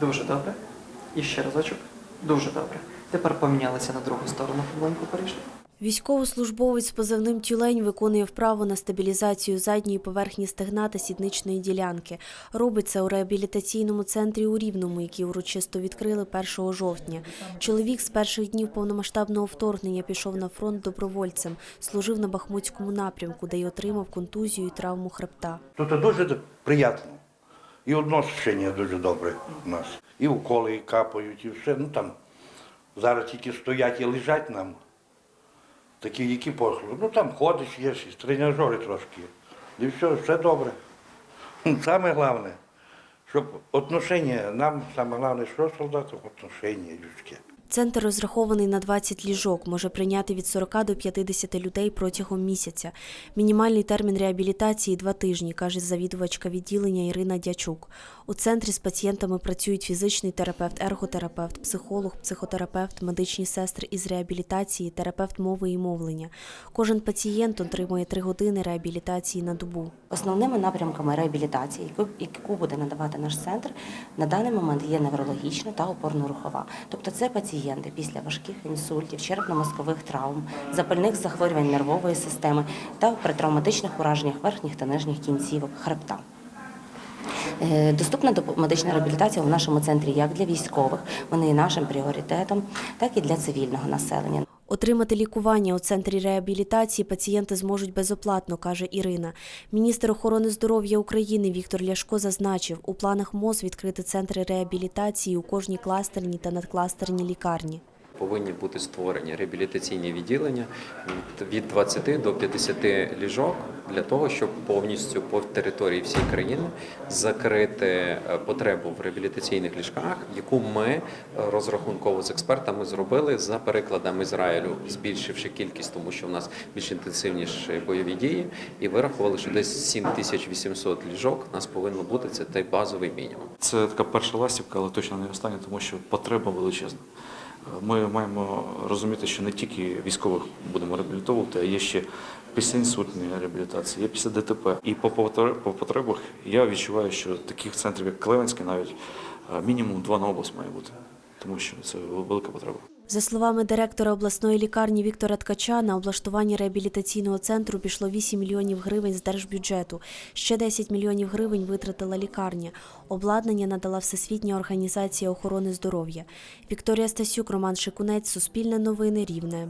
Дуже добре. І ще разочок. Дуже добре. Тепер помінялися на другу сторону. Помаленьку перейшли. Військовослужбовець з позивним тюлень виконує вправу на стабілізацію задньої поверхні стегна та сідничної ділянки. Робить це у реабілітаційному центрі у Рівному, який урочисто відкрили 1 жовтня. Чоловік з перших днів повномасштабного вторгнення пішов на фронт добровольцем, служив на Бахмутському напрямку, де й отримав контузію і травму хребта. Тут дуже приємно. І відношення дуже добре у нас. І уколи і капають, і все. Ну там зараз тільки стоять і лежать нам. Такі, які послуги. Ну там ходиш, є щось, тренажери трошки. І все, все добре. Саме головне, щоб відношення, нам саме головне, що солдатам відношення людське. Центр розрахований на 20 ліжок, може прийняти від 40 до 50 людей протягом місяця. Мінімальний термін реабілітації – два тижні, каже завідувачка відділення Ірина Дячук. У центрі з пацієнтами працюють фізичний терапевт, ерготерапевт, психолог, психотерапевт, медичні сестри із реабілітації, терапевт мови і мовлення. Кожен пацієнт отримує три години реабілітації на добу. Основними напрямками реабілітації, яку- буде надавати наш центр, на даний момент є неврологічна та опорно-рухова. Тобто це пацієнти після важких інсультів, черепно-мозкових травм, запальних захворювань нервової системи та при травматичних ураженнях верхніх та нижніх кінцівок хребта. Е, Доступна медична реабілітація в нашому центрі як для військових, вони є нашим пріоритетом, так і для цивільного населення. Отримати лікування у центрі реабілітації пацієнти зможуть безоплатно, каже Ірина. Міністр охорони здоров'я України Віктор Ляшко зазначив, у планах МОЗ відкрити центри реабілітації у кожній кластерній та надкластерній лікарні. Повинні бути створені реабілітаційні відділення від- від 20 до 50 ліжок для того, щоб повністю по території всієї країни закрити е, потребу в реабілітаційних ліжках, яку ми е, розрахунково з експертами зробили за перекладами Ізраїлю, збільшивши кількість, тому що в нас більш інтенсивніші бойові дії, і вирахували, що десь 7800 ліжок у нас повинно бути. Це той базовий мінімум. Це така перша ластівка, але точно не остання, тому що потреба величезна. Ми маємо розуміти, що не тільки військових будемо реабілітовувати, а є ще після інсультної реабілітації, є після ДТП. І по потребах я відчуваю, що таких центрів, як Клевенський, навіть е, мінімум два на область має бути, тому що це велика потреба. За словами директора обласної лікарні Віктора Ткача, на облаштування реабілітаційного центру пішло 8 мільйонів гривень з держбюджету. Ще 10 мільйонів гривень витратила лікарня. Обладнання надала Всесвітня організація охорони здоров'я. Вікторія Стасюк, Роман Шикунець, Суспільне новини, Рівне.